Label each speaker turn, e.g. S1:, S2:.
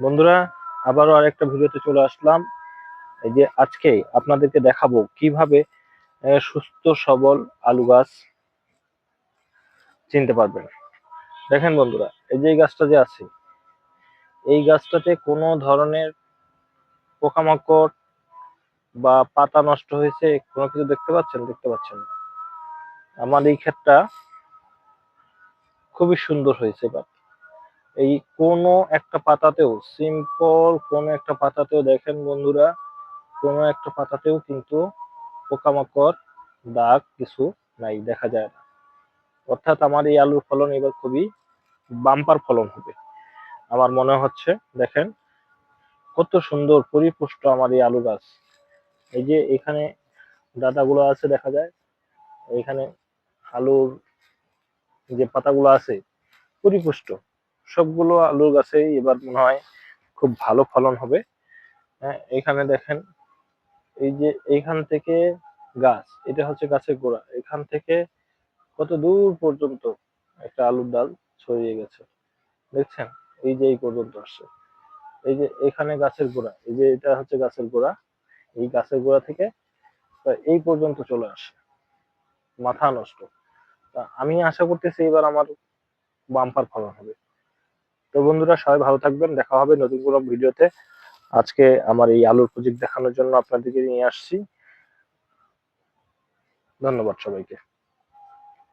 S1: বন্ধুরা, আবারও আরেকটা ভিডিওতে চলে আসলাম। এই যে আজকে আপনাদেরকে দেখাবো কীভাবে সুস্থ সবল আলু গাছ চিনতে পারবেন। দেখেন বন্ধুরা, এই যে গাছটা যে আছে, এই গাছটাতে কোনো ধরনের পোকামাকড় বা পাতা নষ্ট হয়েছে, কোনো কিছু দেখতে পাচ্ছেন? দেখতে পাচ্ছেন আমার এই ক্ষেতটা খুবই সুন্দর হয়েছে, এবার। এই কোনো একটা পাতাতেও সিম্পল কোনো একটা পাতাতেও দেখেন বন্ধুরা, কোনো একটা পাতাতেও কিন্তু পোকামাকড়, দাগ কিছু নাই, দেখা যায় না। অর্থাৎ আমার এই আলুর ফলন এবার খুবই বাম্পার ফলন হবে। আমার মনে হচ্ছে, দেখেন কত সুন্দর পরিপুষ্ট আমার এই আলু গাছ। এই যে এখানে ডাটাগুলো আছে, দেখা যায়, এখানে আলুর যে পাতাগুলো আছে, পরিপুষ্ট। সবগুলো আলুর গাছেই এবার মনে হয় খুব ভালো ফলন হবে। হ্যাঁ এখানে দেখেন, এই যে এইখান থেকে গাছ, এটা হচ্ছে গাছের গোড়া। এখান থেকে কত দূর পর্যন্ত একটা আলুর ডাল ছড়িয়ে গেছে। দেখছেন? এই যে এই পর্যন্ত আসছে। এই যে এখানে গাছের গোড়া, এই যে এটা হচ্ছে গাছের গোড়া। এই গাছের গোড়া থেকে এই পর্যন্ত চলে আসে। মাথা নষ্ট। আমি আশা করতেছি এবার আমার বাম্পার ফলন হবে। তো বন্ধুরা, সবাই ভালো থাকবেন। দেখা হবে নতুন কোনো ভিডিওতে। আজকে আমার এই আলুর প্রজেক্ট দেখানোর জন্য আপনাদেরকে নিয়ে আসছি। ধন্যবাদ সবাইকে।